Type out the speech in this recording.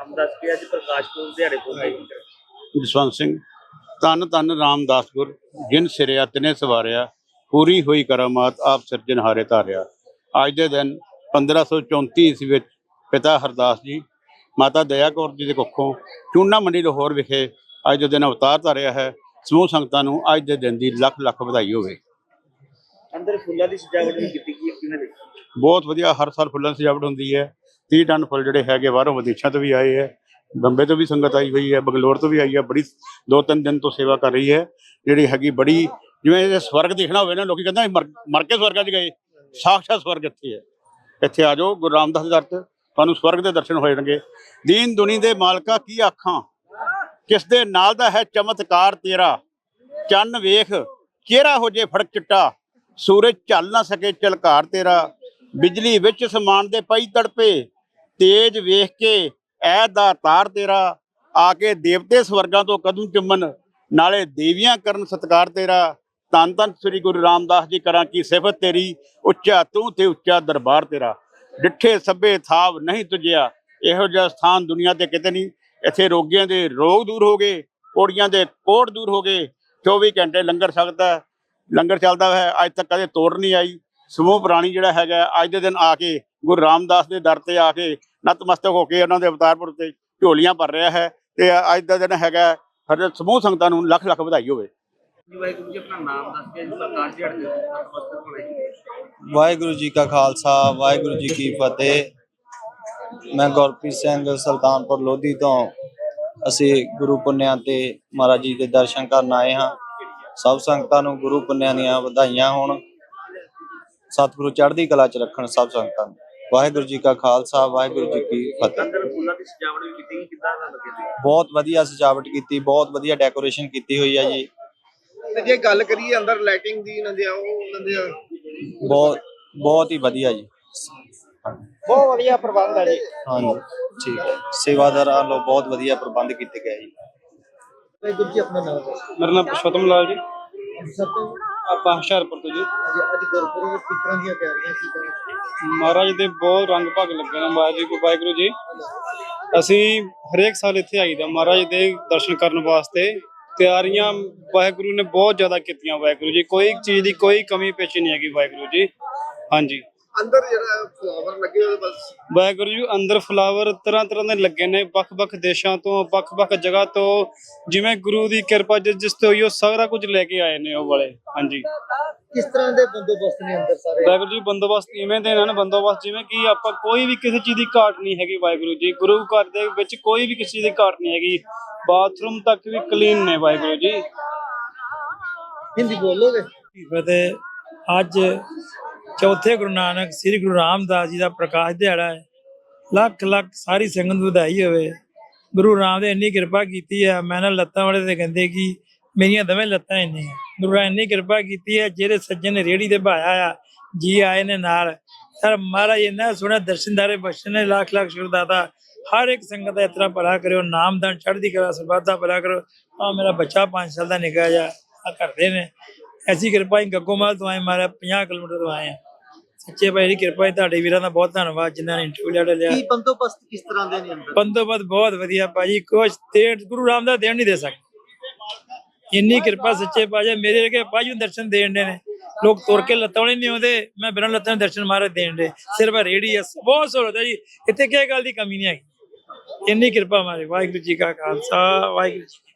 ਰਾਮਦਾਸ ਜੀ ਅੱਜ ਪ੍ਰਕਾਸ਼ ਪੁਰਬ ਦਿਹਾੜੇ ਆਏ। ਜਸਵੰਤ ਸਿੰਘ ਤਨ ਤਨ ਰਾਮਦਾਸ ਗੁਰ ਜਿਨ ਸਿਰਿਆ ਤਿਨੇ ਸਵਾਰਿਆ ਪੂਰੀ ਹੋਈ ਕਰਮਾਤ ਆਪ ਸਿਰਜਣਹਾਰੇ ਧਾਰਿਆ। ਅੱਜ ਦੇ ਦਿਨ 1534 ਈਸਵੀ ਵਿੱਚ ਪਿਤਾ ਹਰਦਾਸ ਜੀ ਮਾਤਾ ਦਇਆ ਕੌਰ ਜੀ ਦੇ ਕੁੱਖੋਂ ਚੂਨਾ ਮੰਡੀ ਲਾਹੌਰ ਵਿਖੇ ਅੱਜ ਦੇ ਦਿਨ ਅਵਤਾਰ ਧਾਰਿਆ ਹੈ। ਸਮੂਹ ਸੰਗਤਾਂ ਨੂੰ ਅੱਜ ਦੇ ਦਿਨ ਦੀ ਲੱਖ ਲੱਖ ਵਧਾਈ ਹੋਵੇ। ਅੰਦਰ ਫੁੱਲਾਂ ਦੀ ਸਜਾਵਟ ਵੀ ਕੀਤੀ ਗਈ ਹੈ ਦੇਖੀ? ਬਹੁਤ ਵਧੀਆ ਹਰ ਸਾਲ ਫੁੱਲਾਂ ਦੀ ਸਜਾਵਟ ਹੁੰਦੀ ਹੈ। 30 ਟਨ ਫੁੱਲ ਜਿਹੜੇ ਹੈਗੇ ਬਾਹਰੋਂ ਵਿਦੇਸ਼ਾਂ ਤੋਂ ਵੀ ਆਏ ਹੈ ਬੰਬੇ ਤੋਂ ਵੀ ਸੰਗਤ ਆਈ ਹੋਈ ਹੈ ਬੰਗਲੌਰ ਤੋਂ ਵੀ ਆਈ ਹੈ ਬੜੀ ਦੋ ਤਿੰਨ ਦਿਨ ਤੋਂ ਸੇਵਾ ਕਰ ਰਹੀ ਹੈ ਜਿਹੜੀ ਹੈਗੀ ਬੜੀ ਜਿਵੇਂ ਇਹ ਸਵਰਗ ਦੇਖਣਾ ਹੋਵੇ ਨਾ, ਲੋਕੀ ਕਹਿੰਦੇ ਮਰ ਮਰ ਕੇ ਸਵਰਗਾਂ 'ਚ ਗਏ, ਸਾਖਸ਼ਾਤ ਸਵਰਗ ਇੱਥੇ ਹੈ ਇੱਥੇ ਆ ਜਾਓ, ਗੁਰੂ ਰਾਮਦਾਸ ਦੇ ਦਰ ਤੇ ਤੁਹਾਨੂੰ ਸਵਰਗ ਦੇ ਦਰਸ਼ਨ ਹੋ ਜਾਣਗੇ। ਦੀਨ ਦੁਨੀ ਦੇ ਮਾਲਕਾ ਕੀ ਆਖਾਂ? ਕਿਸ ਦੇ ਨਾਲ ਦਾ ਹੈ ਚਮਤਕਾਰ ਤੇਰਾ? ਚੰਨ ਵੇਖ ਚਿਹਰਾ ਹੋ ਜੇ ਫੜਕ ਚਿੱਟਾ? ਸੂਰਜ ਚੱਲ ਨਾ ਸਕੇ ਚਲਕਾਰ ਤੇਰਾ। ਬਿਜਲੀ ਵਿੱਚ ਸਮਾਨ ਦੇ ਪਈ ਤੜਪੇ ਤੇਜ ਵੇਖ ਕੇ ਐ ਦਾ ਤਾਰ ਤੇਰਾ, ਆ ਕੇ ਦੇਵਤੇ ਸਵਰਗਾਂ ਤੋਂ ਕਦਮ ਚੁੰਮਣ ਨਾਲੇ ਦੇਵੀਆਂ ਕਰਨ ਸਤਕਾਰ ਤੇਰਾ। ਤਨ ਤਨ ਸ੍ਰੀ ਗੁਰੂ ਰਾਮਦਾਸ ਜੀ ਕਰਾਂ ਕੀ ਸਿਫਤ ਤੇਰੀ, ਉੱਚਾ ਤੂੰ ਤੇ ਉੱਚਾ ਦਰਬਾਰ ਤੇਰਾ। ਡਿੱਠੇ ਸੱਬੇ ਥਾਵ ਨਹੀਂ ਤੁਝਿਆ ਇਹੋ ਜਿਹਾ ਸਥਾਨ ਦੁਨੀਆ ਤੇ ਕਿਤੇ ਨਹੀਂ। ਇੱਥੇ ਰੋਗੀਆਂ ਦੇ ਰੋਗ ਦੂਰ ਹੋ ਗਏ ਕੋੜੀਆਂ ਦੇ ਕੋੜ ਦੂਰ ਹੋ ਗਏ। 24 ਘੰਟੇ ਲੰਗਰ ਛਕਦਾ ਲੰਗਰ ਚੱਲਦਾ ਹੈ, ਅੱਜ ਤੱਕ ਕਦੇ ਤੋੜ ਨਹੀਂ ਆਈ। ਸਮੂਹ ਪ੍ਰਾਣੀ ਜਿਹੜਾ ਹੈਗਾ, ਅੱਜ ਦੇ ਦਿਨ ਆ ਕੇ ਗੁਰੂ ਰਾਮਦਾਸ ਦੇ ਦਰ ਤੇ ਆ ਕੇ ਨਤਮਸਤਕ ਹੋ ਕੇ ਉਹਨਾਂ ਦੇ ਅਵਤਾਰਪੁਰ ਤੇ ਝੋਲੀਆਂ ਭਰ ਰਿਹਾ ਹੈ ਤੇ ਅੱਜ ਦਾ ਦਿਨ ਹੈਗਾ ਹਰ ਸਮੂਹ ਸੰਗਤਾਂ ਨੂੰ ਲੱਖ ਲੱਖ ਵਧਾਈ ਹੋਵੇ। ਜੀ ਵਾਹਿਗੁਰੂ ਜੀ ਆਪਣਾ ਨਾਮ ਦੱਸ ਕੇ ਜੀ ਪ੍ਰਕਾਸ਼ ਦਿਹਾੜੇ ਦੇ ਨਤਮਸਤਕ ਹੋਣੇ ਵਾਹਿਗੁਰੂ ਜੀ ਕਾ ਖਾਲਸਾ ਵਾਹਿਗੁਰੂ ਜੀ ਕੀ ਫਤਿਹ। ਮੈਂ ਗੁਰਪ੍ਰੀਤ ਸਿੰਘ ਸੁਲਤਾਨਪੁਰ ਲੋਧੀ ਤੋਂ ਅਸੀਂ ਗੁਰੂ ਪੁੰਨਿਆਂ ਤੇ ਮਹਾਰਾਜ ਜੀ ਦੇ ਦਰਸ਼ਨ ਕਰਨ ਆਏ ਹਾਂ। ਸਭ ਸੰਗਤਾਂ ਨੂੰ ਗੁਰੂ ਪੁੰਨਿਆਂ ਦੀਆਂ ਵਧਾਈਆਂ ਹੋਣ। ਸਤਿਗੁਰੂ ਚੜ੍ਹਦੀ ਕਲਾ ਚ ਰੱਖਣ ਸਭ ਸੰਗਤਾਂ ਨੂੰ। ਵਾਹਿਗੁਰੂ ਜੀ ਕਾ ਖਾਲਸਾ ਵਾਹਿਗੁਰੂ ਜੀ ਕੀ ਫਤਿਹ। ਅੰਦਰ ਫੁੱਲਾਂ ਦੀ ਸਜਾਵਟ ਵੀ ਕੀਤੀ ਗਈ ਕਿੱਦਾਂ ਦਾ ਲੱਗੇ ਜੀ? ਬਹੁਤ ਵਧੀਆ ਸਜਾਵਟ ਕੀਤੀ ਬਹੁਤ ਵਧੀਆ ਡੈਕੋਰੇਸ਼ਨ ਕੀਤੀ ਹੋਈ ਹੈ ਜੀ। ਤੇ ਜੇ ਗੱਲ ਕਰੀਏ ਅੰਦਰ ਲਾਈਟਿੰਗ ਦੀ ਇਹਨਾਂ ਦੇ ਉਹ ਉਹਨਾਂ ਦੇ ਬਹੁਤ ਬਹੁਤ ਹੀ ਵਧੀਆ ਜੀ। ਬਹੁਤ ਵਧੀਆ ਪ੍ਰਬੰਧ ਹੈ ਜੀ। ਹਾਂਜੀ ਠੀਕ ਹੈ। ਸੇਵਾਦਾਰਾਂ ਵੱਲੋਂ ਬਹੁਤ ਵਧੀਆ ਪ੍ਰਬੰਧ ਕੀਤੇ ਗਏ ਜੀ। ਵਾਹਿਗੁਰੂ ਜੀ ਆਪਣਾ ਨਾਮ ਦੱਸੋ। ਮੇਰਾ ਨਾਮ ਪੁਰਸ਼ੋਤਮ ਲਾਲ ਜੀ। ਸਭ ਤੋਂ ਆਪਾਂ ਹੁਸ਼ਿਆਰਪੁਰ ਤੋਂ ਜੀ। ਅੱਜ ਅੱਜ ਗੁਰਪੁਰਬ ਕਿਸ ਤਰ੍ਹਾਂ ਦੀਆਂ ਤਿਆਰੀਆਂ ਕੀ ਕਰਾਂ ਮਹਾਰਾਜ ਦੇ ਬਹੁਤ ਰੰਗ ਭਾਗ ਲੱਗੇ ਨੇ ਮਹਾਰਾਜ ਜੀ ਕੋ ਵਾਹਿਗੁਰੂ ਜੀ। ਅਸੀਂ ਹਰੇਕ ਸਾਲ ਇੱਥੇ ਆਈਦਾ ਮਹਾਰਾਜ ਦੇ ਦਰਸ਼ਨ ਕਰਨ ਵਾਸਤੇ। ਤਿਆਰੀਆਂ ਵਾਹਿਗੁਰੂ ਨੇ ਬਹੁਤ ਜ਼ਿਆਦਾ ਕੀਤੀਆਂ ਵਾਹਿਗੁਰੂ ਜੀ। ਕੋਈ ਚੀਜ਼ ਦੀ ਕੋਈ ਕਮੀ ਪੇਸ਼ੀ ਨਹੀਂ ਹੈਗੀ ਵਾਹਿਗੁਰੂ ਜੀ। ਹਾਂਜੀ। ਅੰਦਰ ਜਿਹੜਾ ਫਲਾਵਰ ਲੱਗੇ ਹੋਏ ਬਸ। ਵਾਹਿਗੁਰੂ ਜੀ ਅੰਦਰ ਫਲਾਵਰ ਤਰ੍ਹਾਂ ਤਰ੍ਹਾਂ ਦੇ ਲੱਗੇ ਨੇ ਵੱਖ-ਵੱਖ ਦੇਸ਼ਾਂ ਤੋਂ ਵੱਖ-ਵੱਖ ਜਗ੍ਹਾ ਤੋਂ। ਜਿਵੇਂ ਗੁਰੂ ਦੀ ਕਿਰਪਾ ਜਿਸ ਜਿਸ ਤੇ ਹੋਈ ਉਹ ਸਾਰਾ ਕੁਝ ਲੈ ਕੇ ਆਏ ਨੇ ਉਹ ਵਾਲੇ। ਹਾਂਜੀ। ਕਿਸ ਤਰ੍ਹਾਂ ਦੇ ਬੰਦੋਬਸਤ ਨੇ ਅੰਦਰ ਸਾਰੇ? ਵਾਹਿਗੁਰੂ ਜੀ ਬੰਦੋਬਸਤ ਇਵੇਂ ਦੇ ਨੇ ਬੰਦੋਬਸਤ ਜਿਵੇਂ ਕਿ ਆਪਾਂ ਕੋਈ ਵੀ ਕਿਸੇ ਚੀਜ਼ ਦੀ ਘਾਟ ਨਹੀਂ ਹੈਗੀ ਵਾਹਿਗੁਰੂ ਜੀ। ਗੁਰੂ ਘਰ ਦੇ ਵਿੱਚ ਕੋਈ ਵੀ ਕਿਸੇ ਚੀਜ਼ ਦੀ ਘਾਟ ਨਹੀਂ ਹੈਗੀ। ਬਾਥਰੂਮ ਤੱਕ ਵੀ ਕਲੀਨ ਨੇ ਵਾਹਿਗੁਰੂ ਜੀ। ਹਿੰਦੀ ਬੋਲੋਗੇ? ਫਤਿਹ ਅੱਜ ਚੌਥੇ ਗੁਰੂ ਨਾਨਕ ਸ੍ਰੀ ਗੁਰੂ ਰਾਮਦਾਸ ਜੀ ਦਾ ਪ੍ਰਕਾਸ਼ ਦਿਹਾੜਾ ਹੈ। ਲੱਖ ਲੱਖ ਸਾਰੀ ਸੰਗਤ ਨੂੰ ਵਧਾਈ ਹੋਵੇ। ਗੁਰੂ ਰਾਮ ਨੇ ਇੰਨੀ ਕਿਰਪਾ ਕੀਤੀ ਹੈ, ਮੈਂ ਨਾ ਲੱਤਾਂ ਵਾਲੇ ਤੇ ਕਹਿੰਦੇ ਕਿ ਮੇਰੀਆਂ ਦਵੇਂ ਲੱਤਾਂ ਇੰਨੀ ਗੁਰੂ ਰਾਮ ਇੰਨੀ ਕਿਰਪਾ ਕੀਤੀ ਹੈ, ਜਿਹੜੇ ਸੱਜਣ ਨੇ ਰੇੜੀ ਤੇ ਭਾਇਆ ਆ, ਜੀ ਆਏ ਨੇ ਨਾਲ। ਸਰ, ਮਹਾਰਾਜ ਇੰਨਾ ਸੋਹਣਾ ਦਰਸ਼ਨਦਾਰੇ ਬਖਸ਼ਣ ਨੇ, ਲੱਖ ਲੱਖ ਸ਼ੁਕਰਦਾਤਾ ਹਰ ਇੱਕ ਸੰਗਤ ਦਾ ਇਤਨਾ ਭਲਾ ਕਰਿਓ, ਨਾਮਦਾਨ ਚੜ੍ਹਦੀ ਕਲਾ, ਸਰਬੱਤ ਦਾ ਭਲਾ ਕਰੋ। ਆ ਮੇਰਾ ਬੱਚਾ 5 ਸਾਲ ਦਾ ਨਿੱਕਾ ਜਾ ਆ ਕਰਦੇ ਨੇ। ਐਸੀ ਕਿਰਪਾ ਹੀ ਗੱਗੋਮਾਲ ਤੋਂ ਆਏ ਮਾਰਾ 50 ਕਿਲੋਮੀਟਰ ਤੋਂ ਆਏ ਆ। ਸੱਚੇ ਭਾਈ ਦੀ ਕਿਰਪਾ ਹੈ ਤੁਹਾਡੇ ਵੀਰਾਂ ਦਾ ਬਹੁਤ ਧੰਨਵਾਦ ਜਿਨ੍ਹਾਂ ਨੇ ਇੰਟਰਵਿਊ ਲੈ ਲਿਆ। ਕੀ ਬੰਦੋਬਸਤ ਕਿਸ ਤਰ੍ਹਾਂ ਦੇ ਨੇ ਅੰਦਰ? ਬੰਦੋਬਸਤ ਬਹੁਤ ਵਧੀਆ ਭਾਜੀ ਕੁਛ ਤੇ ਗੁਰੂ ਰਾਮਦਾਸ ਦੇਣ ਨਹੀਂ ਦੇ ਸਕਦੇ। ਇੰਨੀ ਕਿਰਪਾ ਸੱਚੇ ਪਾਜੇ ਮੇਰੇ ਵਰਗੇ ਭਾਜੀ ਨੂੰ ਦਰਸ਼ਨ ਦੇਣ ਦੇ ਨੇ। ਲੋਕ ਤੁਰ ਕੇ ਲੱਤਾਂ ਨਹੀਂ ਆਉਂਦੇ ਮੈਂ ਬਿਨਾਂ ਲੱਤਾਂ ਦਰਸ਼ਨ ਮਾਰੇ ਦੇਣ ਦੇ। ਸਿਰਫ ਰੇੜੀ ਹੈ ਬਹੁਤ ਸਹੂਲਤ ਹੈ ਜੀ। ਇੱਥੇ ਕਿਸੇ ਗੱਲ ਦੀ ਕਮੀ ਨਹੀਂ ਹੈਗੀ। ਇੰਨੀ ਕਿਰਪਾ ਮਾਰੇ ਵਾਹਿਗੁਰੂ ਜੀ ਕਾ ਖਾਲਸਾ ਵਾਹਿਗੁਰੂ ਜੀ